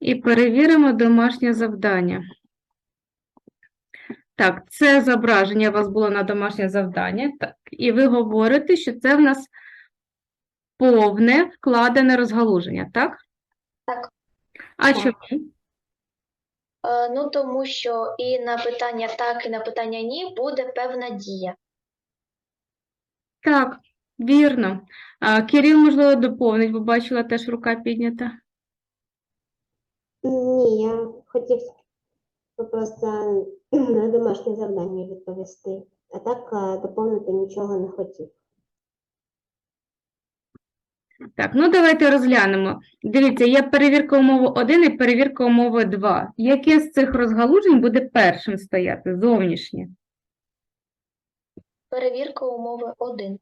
І перевіримо домашнє завдання. Так, це зображення у вас було на домашнє завдання. Так, і ви говорите, що це в нас повне вкладене розгалуження, так? Так. А Так. чому? Е, Ну, тому що і на питання так, і на питання ні буде певна дія. Так, вірно. Кирил, можливо, доповнить, бо бачила теж рука піднята. Ні, я хотів просто на домашнє завдання відповісти, а так е, доповнити нічого не хотів. Так, ну давайте розглянемо. Дивіться, є перевірка умови 1 і перевірка умови 2. Яке з цих розгалужень буде першим стояти? Зовнішнє? Перевірка умови 1.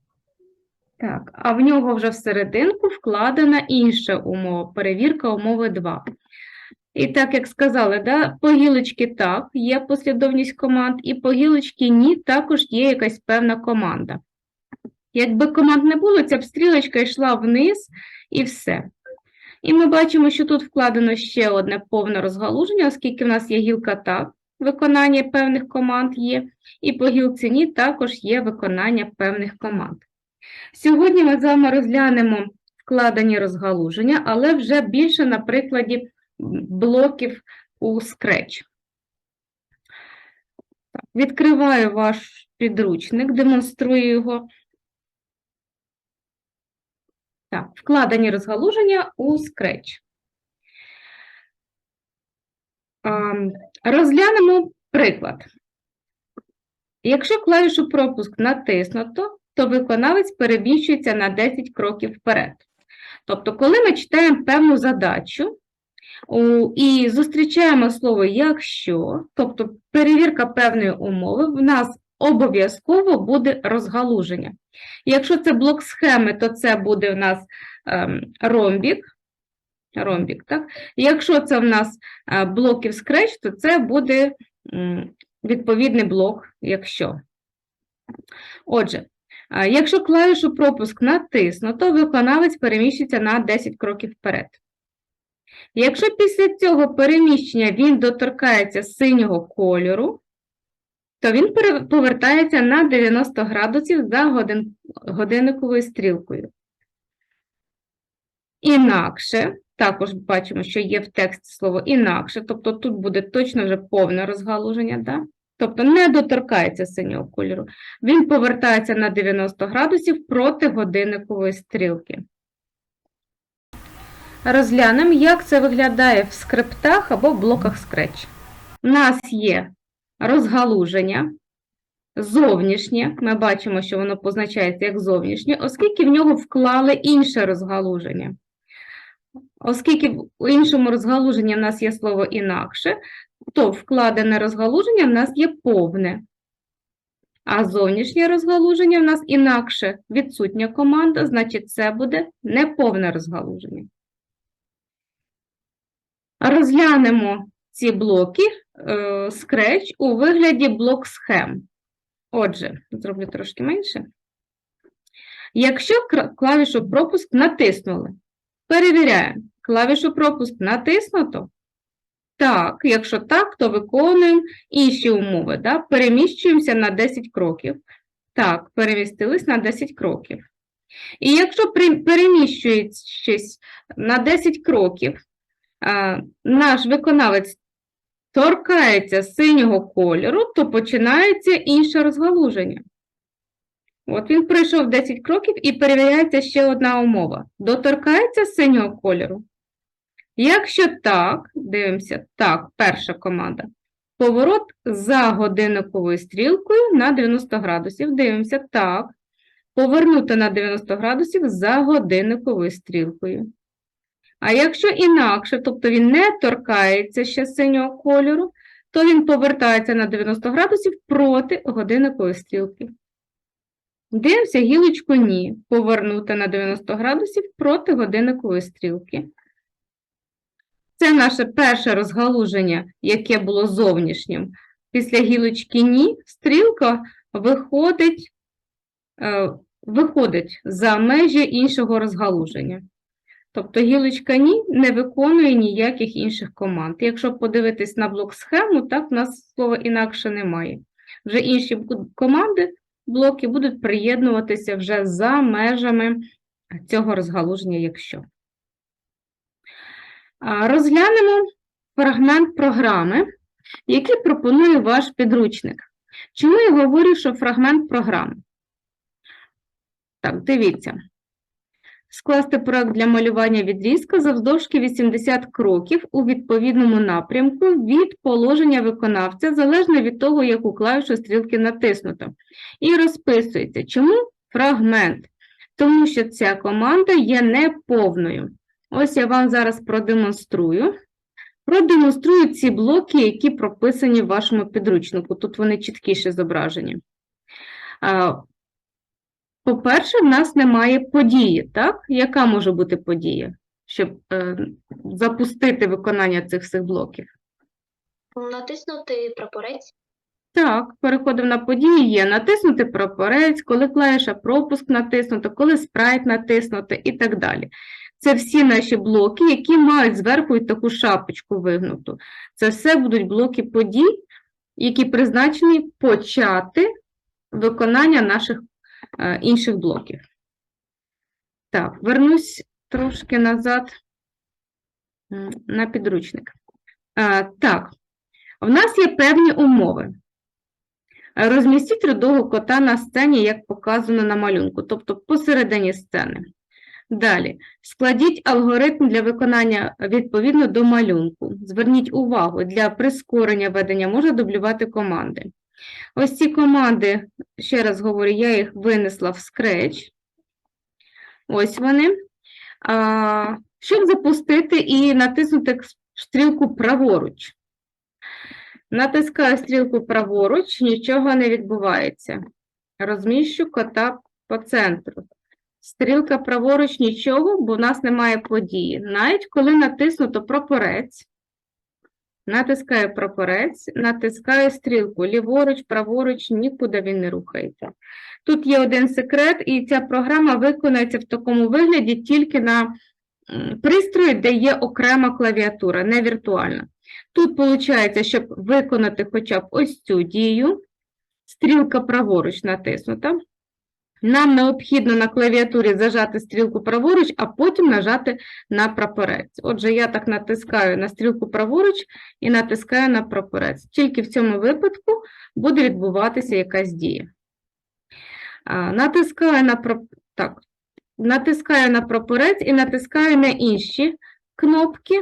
Так, а в нього вже всерединку вкладена інша умова, перевірка умови 2. І так, як сказали, да, по гілочці так, є послідовність команд, і по гілочці ні, також є якась певна команда. Якби команд не було, ця б стрілочка йшла вниз і все. І ми бачимо, що тут вкладено ще одне повне розгалуження, оскільки в нас є гілка так, виконання певних команд є, і по гілці ні також є виконання певних команд. Сьогодні ми з вами розглянемо вкладені розгалуження, але вже більше на прикладі блоків у Scratch. Так, відкриваю ваш підручник, демонструю його. Так, вкладені розгалуження у Scratch. Розглянемо приклад. Якщо клавішу пропуск натиснуто, то виконавець переміщується на 10 кроків вперед. Тобто, коли ми читаємо певну задачу і зустрічаємо слово якщо, тобто перевірка певної умови, в нас обов'язково буде розгалуження. Якщо це блок схеми, то це буде в нас ем, ромбік. Ромбік, так? Якщо це в нас е, блоків Scratch, то це буде відповідний блок, якщо. Отже, а, Якщо клавішу пропуск натиснуто, виконавець переміщиться на 10 кроків вперед. Якщо після цього переміщення він доторкається синього кольору, то він повертається на 90 градусів за годин, годинниковою стрілкою. Інакше, також бачимо, що є в тексті слово інакше, тобто тут буде точно вже повне розгалуження, да? тобто не доторкається синього кольору. Він повертається на 90 градусів проти годинникової стрілки. Розглянемо, як це виглядає в скриптах або в блоках Scratch. У нас є розгалуження зовнішнє. Ми бачимо, що воно позначається як зовнішнє, оскільки в нього вклали інше розгалуження. Оскільки в іншому розгалуженні в нас є слово інакше, то вкладене розгалуження в нас є повне. А зовнішнє розгалуження в нас інакше відсутня команда, значить це буде неповне розгалуження. Розглянемо ці блоки е, Scratch у вигляді блок схем. Отже, зроблю трошки менше. Якщо клавішу пропуск натиснули, перевіряємо, клавішу пропуск натиснуто. Так, якщо так, то виконуємо інші умови. Да? Переміщуємося на 10 кроків. Так, перемістились на 10 кроків. І якщо переміщуючись на 10 кроків, наш виконавець торкається синього кольору, то починається інше розгалуження. От він пройшов 10 кроків і перевіряється ще одна умова. Доторкається синього кольору? Якщо так, дивимося, так, перша команда. Поворот за годинниковою стрілкою на 90 градусів. Дивимося, так. Повернути на 90 градусів за годинниковою стрілкою. А якщо інакше, тобто він не торкається ще синього кольору, то він повертається на 90 градусів проти годинникової стрілки. Дивимося, гілочку ні. Повернути на 90 градусів проти годинникової стрілки. Це наше перше розгалуження, яке було зовнішнім. Після гілочки ні, стрілка виходить, е, виходить за межі іншого розгалуження. Тобто гілочка ні не виконує ніяких інших команд. Якщо подивитись на блок схему, так в нас слова інакше немає. Вже інші команди, блоки будуть приєднуватися вже за межами цього розгалуження, якщо. Розглянемо фрагмент програми, який пропонує ваш підручник. Чому я говорю, що фрагмент програми? Так, дивіться. Скласти проект для малювання відрізка завдовжки 80 кроків у відповідному напрямку від положення виконавця, залежно від того, яку клавішу стрілки натиснуто. І розписується. Чому фрагмент? Тому що ця команда є неповною. Ось я вам зараз продемонструю. Продемонструю ці блоки, які прописані в вашому підручнику. Тут вони чіткіше зображені. По-перше, в нас немає події, так? Яка може бути подія, щоб е, запустити виконання цих всіх блоків? Натиснути прапорець. Так, переходимо на події є натиснути прапорець, коли клавіша пропуск натиснуто, коли спрайт натиснути і так далі. Це всі наші блоки, які мають зверху і таку шапочку вигнуту. Це все будуть блоки подій, які призначені почати виконання наших інших блоків. Так, вернусь трошки назад на підручник. Е, так, в нас є певні умови. Е, Розмістіть рудого кота на сцені, як показано на малюнку, тобто посередині сцени. Далі. Складіть алгоритм для виконання відповідно до малюнку. Зверніть увагу, для прискорення ведення можна дублювати команди. Ось ці команди, ще раз говорю, я їх винесла в Scratch. Ось вони. А, щоб запустити і натиснути стрілку праворуч. Натискаю стрілку праворуч, нічого не відбувається. Розміщу кота по центру. Стрілка праворуч нічого, бо в нас немає події. Навіть коли натиснуто прапорець, натискаю прапорець, натискаю стрілку ліворуч, праворуч, нікуди він не рухається. Тут є один секрет, і ця програма виконується в такому вигляді тільки на пристрої, де є окрема клавіатура, не віртуальна. Тут виходить, щоб виконати хоча б ось цю дію, стрілка праворуч натиснута. Нам необхідно на клавіатурі зажати стрілку праворуч, а потім нажати на прапорець. Отже, я так натискаю на стрілку праворуч і натискаю на прапорець. Тільки в цьому випадку буде відбуватися якась дія. Натискаю на, так, натискаю на прапорець і натискаю на інші кнопки.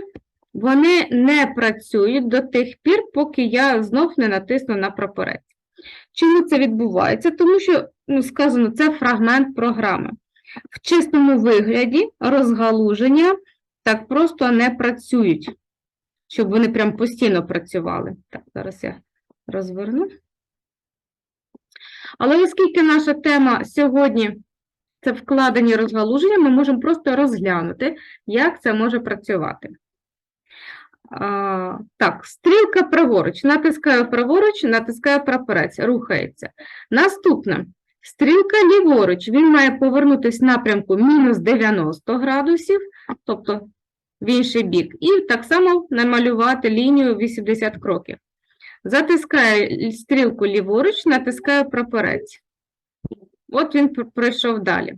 Вони не працюють до тих пір, поки я знов не натисну на прапорець. Чому це відбувається? Тому що, ну, сказано, це фрагмент програми. В чистому вигляді розгалуження так просто не працюють, щоб вони прям постійно працювали. Так, зараз я розверну. Але оскільки наша тема сьогодні це вкладені розгалуження, ми можемо просто розглянути, як це може працювати. А, так, стрілка праворуч. Натискаю праворуч, натискаю прапорець, рухається. Наступне. Стрілка ліворуч. Він має повернутися в напрямку мінус 90 градусів, тобто в інший бік. І так само намалювати лінію 80 кроків. Затискаю стрілку ліворуч, натискаю прапорець. От він пройшов далі.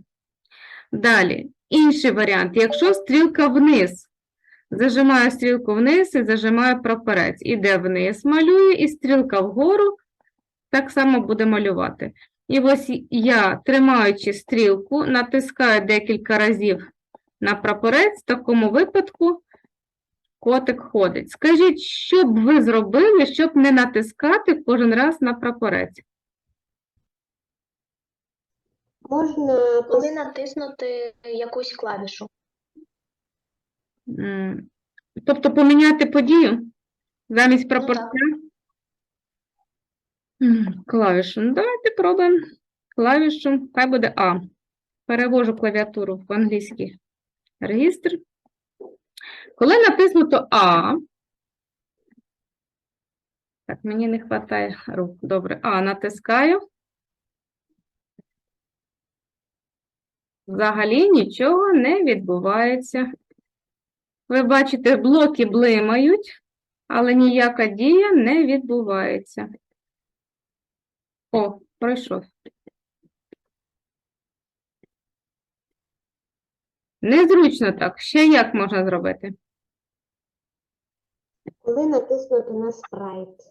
Далі, інший варіант. Якщо стрілка вниз, Зажимаю стрілку вниз і зажимаю прапорець. Іде вниз, малює, і стрілка вгору так само буде малювати. І ось я, тримаючи стрілку, натискаю декілька разів на прапорець. В такому випадку котик ходить. Скажіть, що б ви зробили, щоб не натискати кожен раз на прапорець? Можна Коли натиснути якусь клавішу. Тобто поміняти подію замість так. прапорця? Клавішу. Ну, давайте пробуємо. Клавішу, хай буде А. Перевожу клавіатуру в англійський регістр. Коли натиснуто А, так, мені не вистачає рук. Добре, А натискаю. Взагалі нічого не відбувається. Ви бачите, блоки блимають, але ніяка дія не відбувається. О, пройшов. Незручно так. Ще як можна зробити? Коли натиснути на спрайт.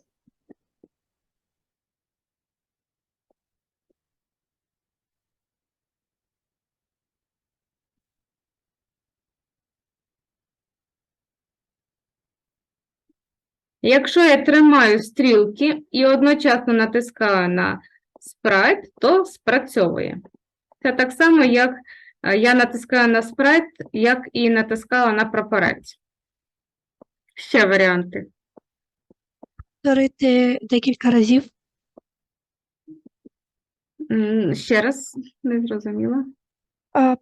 Якщо я тримаю стрілки і одночасно натискаю на спрайт, то спрацьовує. Це так само, як е, я натискаю на спрайт, як і натискала на прапорець. Ще варіанти. повторити декілька разів. Ще раз, не зрозуміла.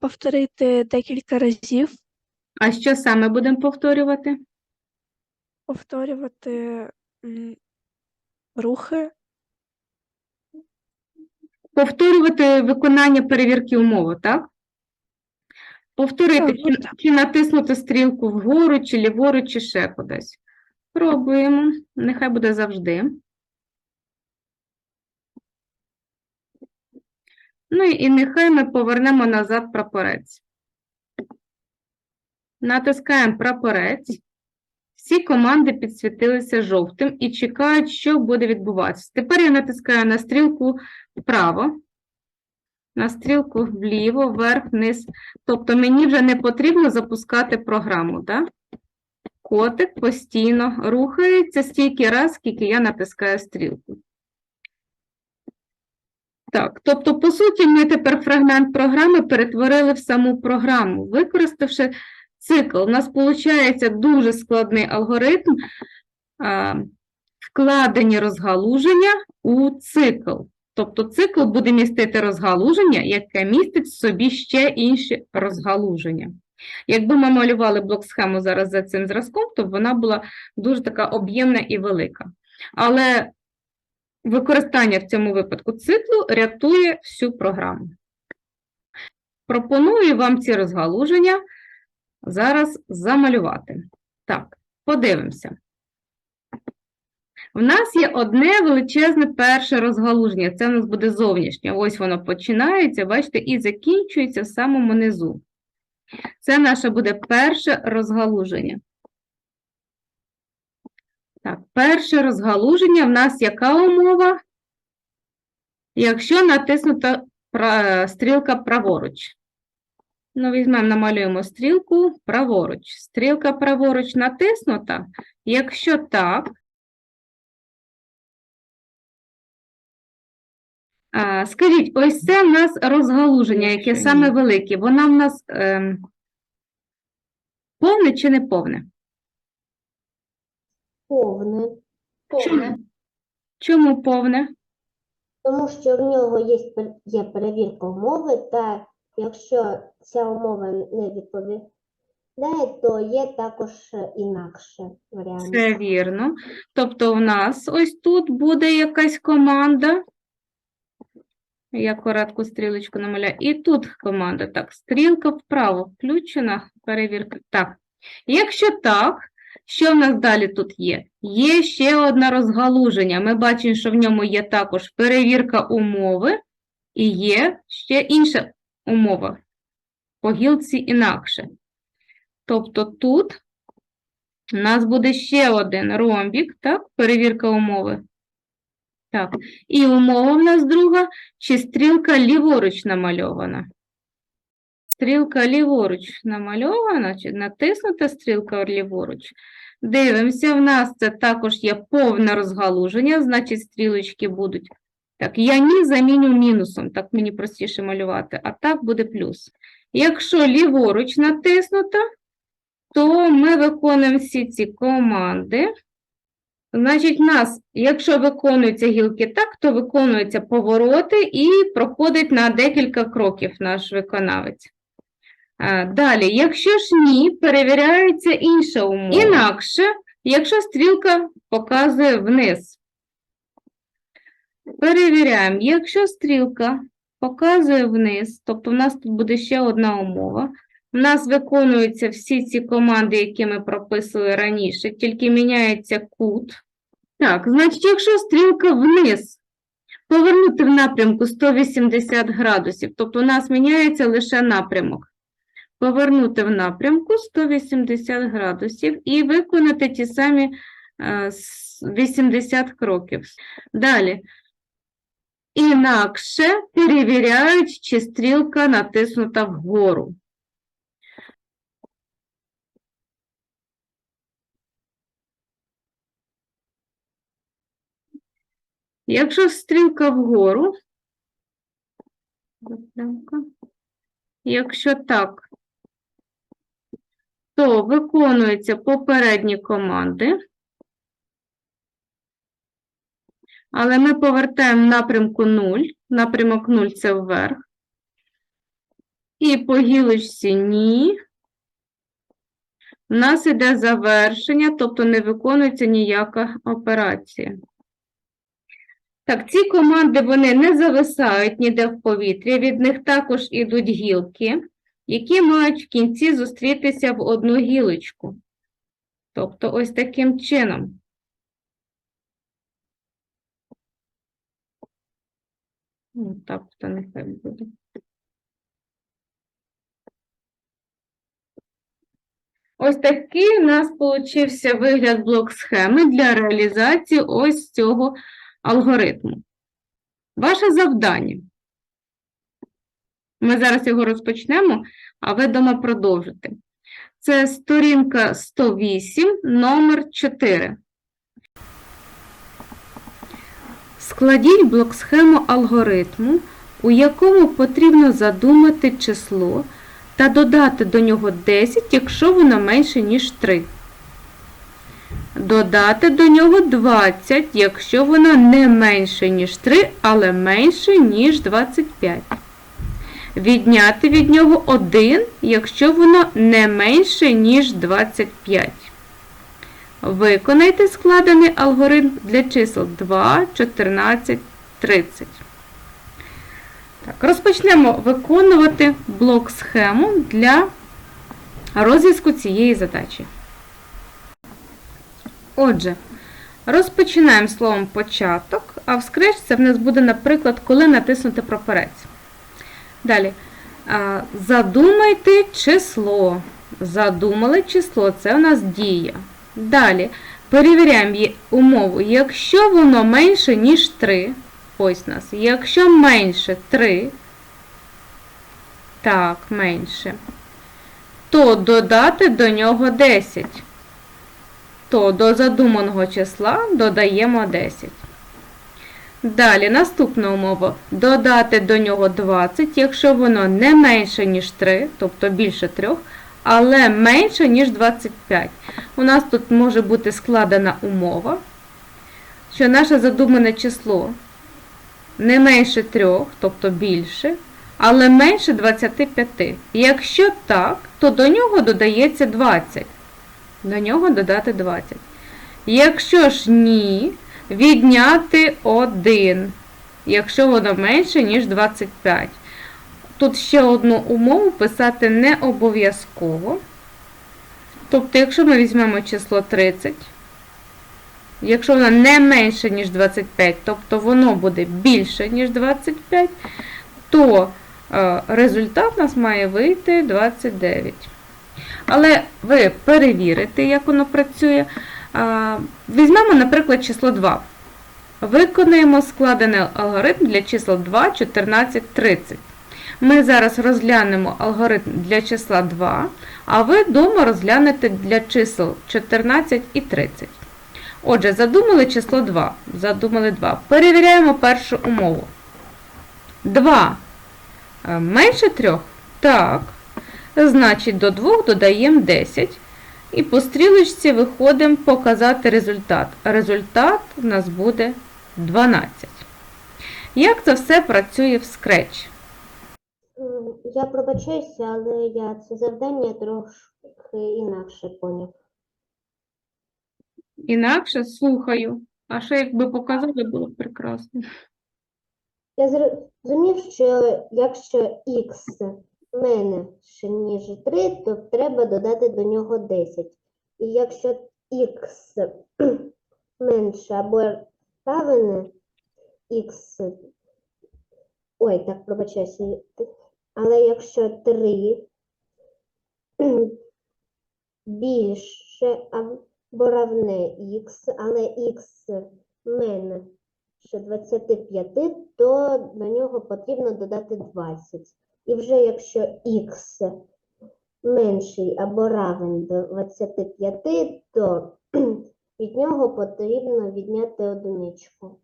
Повторити декілька разів, А що саме будемо повторювати? Повторювати м, рухи, Повторювати виконання перевірки умови, так? Повторити, Так, чи, чи натиснути стрілку вгору, чи ліворуч, чи ще кудись. Пробуємо. Нехай буде завжди. Ну і нехай ми повернемо назад прапорець. Натискаємо прапорець. Всі команди підсвітилися жовтим і чекають, що буде відбуватися. Тепер я натискаю на стрілку вправо, на стрілку вліво, вверх, вниз. Тобто мені вже не потрібно запускати програму, так? Котик постійно рухається стільки раз, скільки я натискаю стрілку. Так, тобто, по суті, ми тепер фрагмент програми перетворили в саму програму, використавши цикл. У нас виходить дуже складний алгоритм вкладені розгалуження у цикл. Тобто цикл буде містити розгалуження, яке містить в собі ще інші розгалуження. Якби ми малювали блок-схему зараз за цим зразком, то вона була дуже така об'ємна і велика. Але використання в цьому випадку циклу рятує всю програму. Пропоную вам ці розгалуження зараз замалювати. Так, подивимося. В нас є одне величезне перше розгалуження. Це в нас буде зовнішнє. Ось воно починається, бачите, і закінчується в самому низу. Це наше буде перше розгалуження. Так, перше розгалуження в нас яка умова? Якщо натиснута стрілка праворуч. Ну, візьмемо, намалюємо стрілку праворуч. Стрілка праворуч натиснута. Якщо так, а, скажіть, ось це в нас розгалуження, яке саме велике. Воно в нас ем, повне чи не повне? Повне. Повне. Чому повне? Тому що в нього є, є перевірка умови, та якщо ця умова не відповідає, то є також інакше варіант. Це вірно. Тобто в нас ось тут буде якась команда. Я коротку стрілочку намаляю. І тут команда. Так, стрілка вправо включена. Перевірка. Так. Якщо так, що в нас далі тут є? Є ще одне розгалуження. Ми бачимо, що в ньому є також перевірка умови і є ще інша умова. По гілці інакше. Тобто тут у нас буде ще один ромбік, так? Перевірка умови. Так. І умова в нас друга, чи стрілка ліворуч намальована. Стрілка ліворуч намальована, чи натиснута стрілка ліворуч. Дивимося, в нас це також є повне розгалуження, значить стрілочки будуть. Так, я ні заміню мінусом, так мені простіше малювати, а так буде плюс. Якщо ліворуч натиснута, то ми виконуємо всі ці команди. Значить, нас, якщо виконуються гілки так, то виконуються повороти і проходить на декілька кроків наш виконавець. Далі, якщо ж ні, перевіряється інша умова. Інакше, якщо стрілка показує вниз. Перевіряємо, якщо стрілка показує вниз, тобто в нас тут буде ще одна умова. У нас виконуються всі ці команди, які ми прописували раніше, тільки міняється кут. Так, значить, якщо стрілка вниз повернути в напрямку 180 градусів, тобто у нас міняється лише напрямок. Повернути в напрямку 180 градусів і виконати ті самі е, 80 кроків. Далі. Інакше перевіряють, чи стрілка натиснута вгору. Якщо стрілка вгору, якщо так, то виконуються попередні команди. Але ми повертаємо напрямку 0. Напрямок 0 це вверх. І по гілочці ні. У нас іде завершення, тобто не виконується ніяка операція. Так, ці команди вони не зависають ніде в повітрі, від них також ідуть гілки, які мають в кінці зустрітися в одну гілочку. Тобто ось таким чином. Ну, так, то нехай буде. Ось такий у нас получився вигляд блок схеми для реалізації ось цього алгоритму. Ваше завдання. Ми зараз його розпочнемо, а ви дома продовжите. Це сторінка 108, номер 4. Складіть блок-схему алгоритму, у якому потрібно задумати число та додати до нього 10, якщо воно менше, ніж 3. Додати до нього 20, якщо воно не менше, ніж 3, але менше, ніж 25. Відняти від нього 1, якщо воно не менше, ніж 25. Виконайте складений алгоритм для чисел 2, 14, 30. Так, розпочнемо виконувати блок-схему для розв'язку цієї задачі. Отже, розпочинаємо словом початок, а в це в нас буде, наприклад, коли натиснути прапорець. Далі. Задумайте число. Задумали число, це у нас дія. Далі. Перевіряємо умову. Якщо воно менше, ніж 3, ось нас. Якщо менше 3, так, менше, то додати до нього 10. То до задуманого числа додаємо 10. Далі, наступна умова. Додати до нього 20, якщо воно не менше, ніж 3, тобто більше 3, але менше, ніж 25. У нас тут може бути складена умова, що наше задумане число не менше 3, тобто більше, але менше 25. Якщо так, то до нього додається 20. До нього додати 20. Якщо ж ні, відняти 1, якщо воно менше, ніж 25. Тут ще одну умову писати не обов'язково. Тобто, якщо ми візьмемо число 30, якщо воно не менше, ніж 25, тобто воно буде більше, ніж 25, то е, результат у нас має вийти 29. Але ви перевірите, як воно працює. Візьмемо, наприклад, число 2. Виконаємо складений алгоритм для чисел 2, 14, 30. Ми зараз розглянемо алгоритм для числа 2, а ви вдома розглянете для чисел 14 і 30. Отже, задумали число 2. Задумали 2. Перевіряємо першу умову. 2 е, менше 3? Так. Значить, до 2 додаємо 10. І по стрілочці виходимо показати результат. Результат у нас буде 12. Як це все працює в Scratch? Я пробачаюся, але я це завдання трошки інакше поняв. Інакше слухаю. А ще якби показали, було б прекрасно. Я зрозумів, що якщо х менше, ніж 3, то треба додати до нього 10. І якщо х менше або равне х, ой, так, пробачаюся, але якщо 3 більше або равне х, але х менше 25, то до нього потрібно додати 20. І вже якщо х менший або равен до 25, то від нього потрібно відняти одиничку.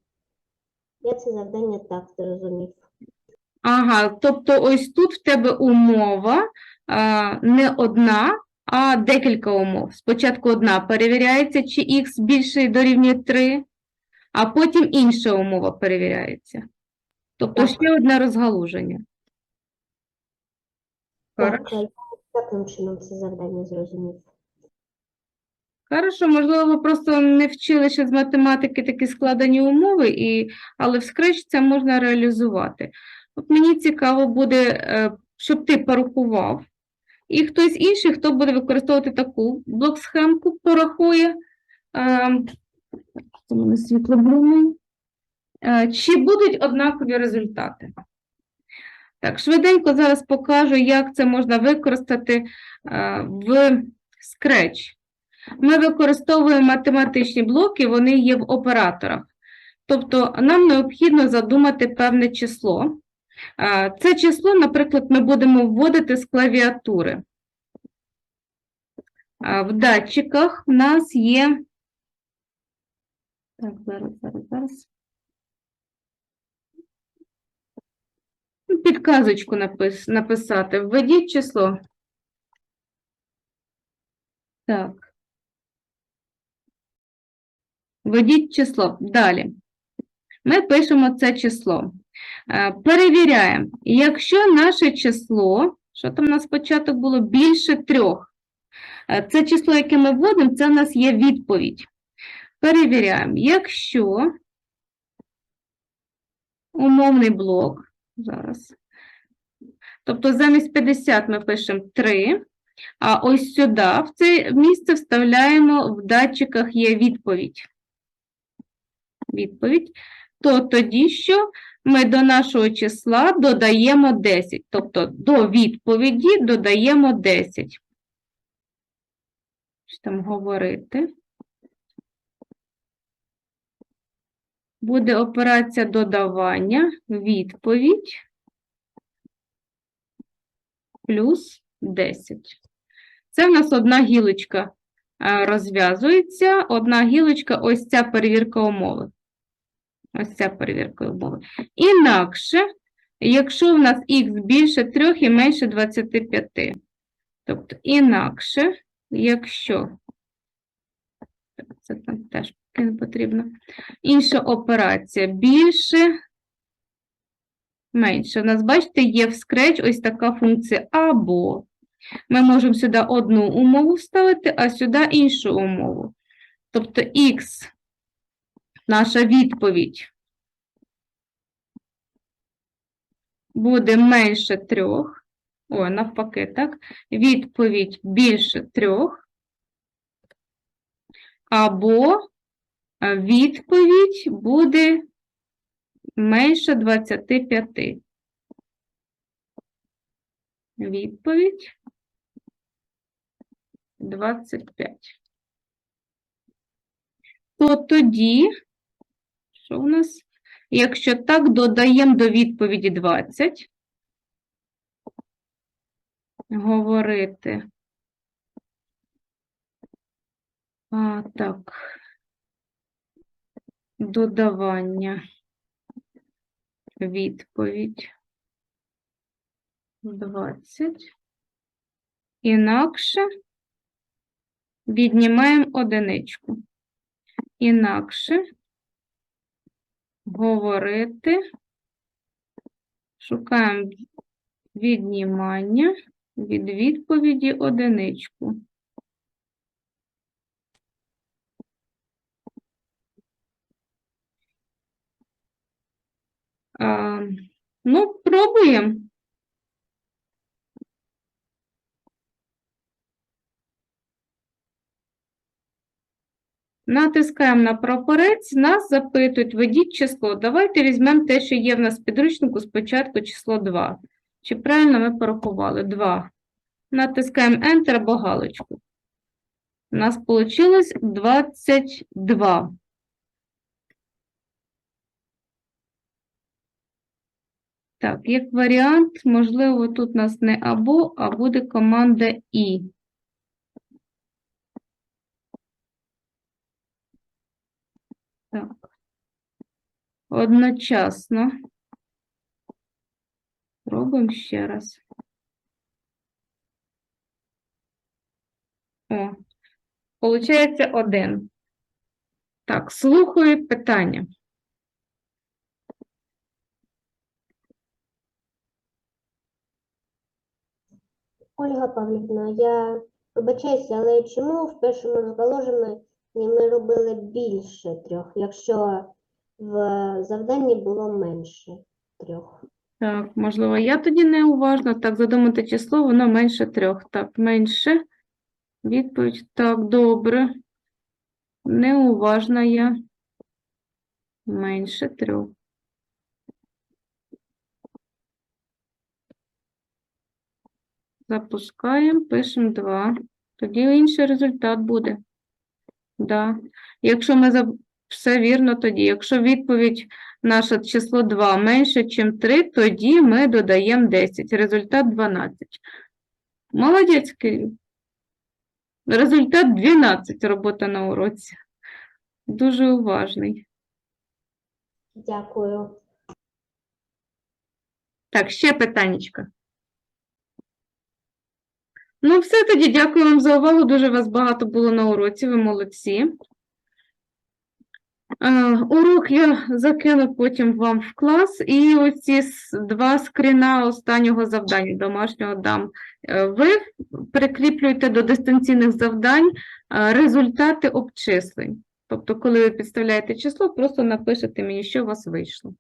Я це завдання так зрозумів. Ага, тобто ось тут в тебе умова а, не одна, а декілька умов. Спочатку одна перевіряється, чи х більше дорівнює 3, а потім інша умова перевіряється. Тобто ще одне розгалуження. Хорошо. таким чином це завдання зрозумів. Хорошо, можливо, ви просто не вчили ще з математики такі складені умови, і... але в Scratch це можна реалізувати. От мені цікаво буде, е, щоб ти порахував, і хтось інший, хто буде використовувати таку блок-схемку, порахує. Ем, Це мене світло. Е, Чи будуть однакові результати? Так, швиденько зараз покажу, як це можна використати е, в Scratch. Ми використовуємо математичні блоки, вони є в операторах. Тобто нам необхідно задумати певне число. Це число, наприклад, ми будемо вводити з клавіатури. В датчиках в нас є. Так, зараз, зараз, зараз. Ну, Підказочку напис- написати. Введіть число. Так. Введіть число. Далі. Ми пишемо це число. Е, Перевіряємо. Якщо наше число, що там на спочатку було, більше трьох. Е, Це число, яке ми вводимо, це у нас є відповідь. Перевіряємо. Якщо умовний блок, зараз. Тобто замість 50 ми пишемо 3, а ось сюди, в це місце вставляємо в датчиках є відповідь. Відповідь. То тоді що ми до нашого числа додаємо 10. Тобто до відповіді додаємо 10. Що там говорити? Буде операція додавання, відповідь плюс 10. Це в нас одна гілочка е, розв'язується, одна гілочка, ось ця перевірка умови. Ось ця перевірка умови. Інакше, якщо в нас х більше 3 і менше 25. Тобто, інакше, якщо, це там теж не потрібно, інша операція більше, менше. У нас, бачите, є в Scratch ось така функція або. Ми можемо сюди одну умову вставити, а сюди іншу умову. Тобто х, наша відповідь, буде менше трьох. О, навпаки, так? Відповідь більше трьох. Або відповідь буде менше 25. Відповідь 25. То тоді, що у нас? Якщо так, додаємо до відповіді 20. Говорити. А, так. Додавання. Відповідь. 20. Інакше віднімаємо одиничку. Інакше говорити. Шукаємо віднімання від відповіді одиничку. Ну, пробуємо. Натискаємо на прапорець, нас запитують, введіть число. Давайте візьмемо те, що є в нас в підручнику, спочатку число 2. Чи правильно ми порахували? 2. Натискаємо Enter або галочку. У нас вийшло 22. Так, як варіант, можливо, тут у нас не або, а буде команда І. Так. Одночасно. Робимо ще раз. О, получається один. Так, слухаю питання. Ольга Павлівна, я вибачаюся, але чому в першому розположенні ми робили більше трьох, якщо в завданні було менше трьох? Так, можливо, я тоді неуважна. Так, задумати число, воно менше трьох. Так, менше. Відповідь. Так, добре. Неуважна я. Менше трьох. Запускаємо, пишемо 2. Тоді інший результат буде. Да. Якщо ми за... все вірно, тоді. Якщо відповідь наше число 2 менше, ніж 3, тоді ми додаємо 10. Результат 12. Молодець, Кирил. Результат 12 робота на уроці. Дуже уважний. Дякую. Так, ще питаннячка. Ну, все тоді, дякую вам за увагу. Дуже вас багато було на уроці, ви молодці. Е, Урок я закину потім вам в клас, і оці два скріна останнього завдання домашнього дам. Е, Ви прикріплюєте до дистанційних завдань е, результати обчислень. Тобто, коли ви підставляєте число, просто напишете мені, що у вас вийшло.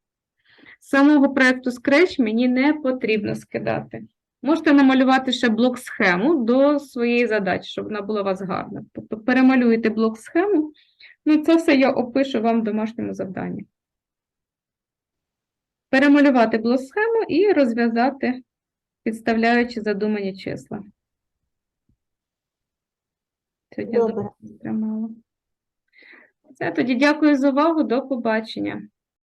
Самого проєкту Scratch мені не потрібно скидати. Можете намалювати ще блок-схему до своєї задачі, щоб вона була у вас гарна. Тобто перемалюєте блок-схему, ну це все я опишу вам в домашньому завданні. Перемалювати блок-схему і розв'язати, підставляючи задумані числа. Сьогодні Добре. Все, тоді дякую за увагу. До побачення.